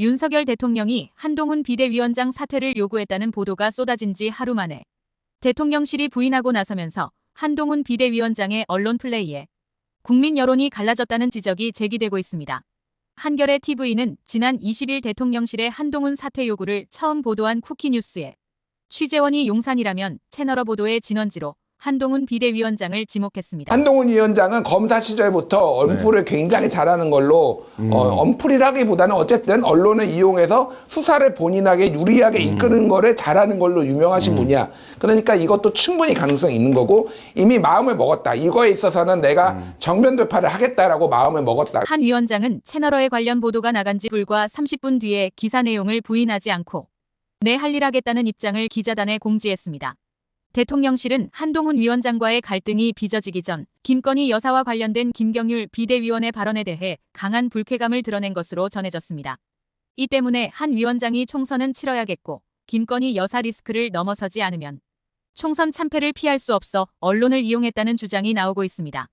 윤석열 대통령이 한동훈 비대위원장 사퇴를 요구했다는 보도가 쏟아진 지 하루 만에 대통령실이 부인하고 나서면서 한동훈 비대위원장의 언론 플레이에 국민 여론이 갈라졌다는 지적이 제기되고 있습니다. 한겨레 TV는 지난 20일 대통령실의 한동훈 사퇴 요구를 처음 보도한 쿠키뉴스에 취재원이 용산이라면 채널어 보도의 진원지로 한동훈 비대위원장을 지목했습니다. 한동훈 위원장은 검사 시절부터 언플을 굉장히 잘하는 걸로 어, 언플이라기보다는 어쨌든 언론을 이용해서 수사를 본인에게 유리하게 이끄는 거를 잘하는 걸로 유명하신 분이야. 그러니까 이것도 충분히 가능성이 있는 거고 이미 마음을 먹었다. 이거에 있어서는 내가 정면 돌파를 하겠다라고 마음을 먹었다. 한 위원장은 채널어에 관련 보도가 나간 지 불과 30분 뒤에 기사 내용을 부인하지 않고 내 할 일 하겠다는 입장을 기자단에 공지했습니다. 대통령실은 한동훈 위원장과의 갈등이 빚어지기 전 김건희 여사와 관련된 김경률 비대위원의 발언에 대해 강한 불쾌감을 드러낸 것으로 전해졌습니다. 이 때문에 한 위원장이 총선은 치러야겠고 김건희 여사 리스크를 넘어서지 않으면 총선 참패를 피할 수 없어 언론을 이용했다는 주장이 나오고 있습니다.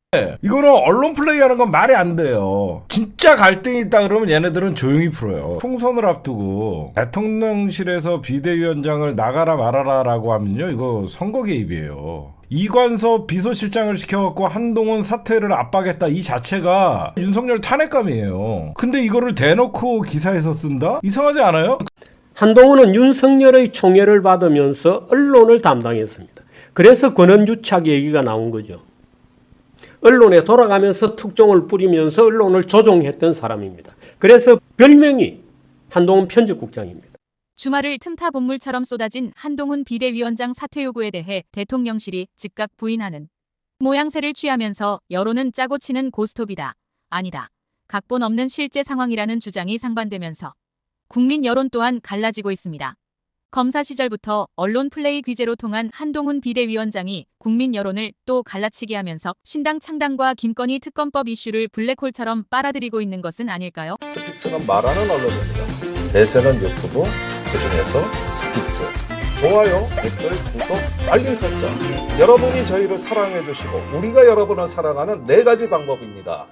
이거는 언론 플레이하는 건 말이 안 돼요. 진짜 갈등이 있다 그러면 얘네들은 조용히 풀어요. 총선을 앞두고 대통령실에서 비대위원장을 나가라 말아라라고 하면요, 이거 선거 개입이에요. 이관섭 비서실장을 시켜갖고 한동훈 사퇴를 압박했다 이 자체가 윤석열 탄핵감이에요. 근데 이거를 대놓고 기사에서 쓴다? 이상하지 않아요? 한동훈은 윤석열의 총애를 받으면서 언론을 담당했습니다. 그래서 권한유착 얘기가 나온 거죠. 언론에 돌아가면서 특종을 뿌리면서 언론을 조종했던 사람입니다. 그래서 별명이 한동훈 편집국장입니다. 주말을 틈타 본물처럼 쏟아진 한동훈 비대위원장 사퇴 요구에 대해 대통령실이 즉각 부인하는 모양새를 취하면서 여론은 짜고 치는 고스톱이다. 아니다. 각본 없는 실제 상황이라는 주장이 상반되면서 국민 여론 또한 갈라지고 있습니다. 검사 시절부터 언론 플레이 귀재로 통한 한동훈 비대위원장이 국민 여론을 또 갈라치게 하면서 신당 창당과 김건희 특검법 이슈를 블랙홀처럼 빨아들이고 있는 것은 아닐까요? 스픽스는 말하는 언론입니다. 대세는 유튜브, 그중에서 스픽스. 좋아요, 댓글, 구독, 알림 설정. 여러분이 저희를 사랑해 주시고 우리가 여러분을 사랑하는 네 가지 방법입니다.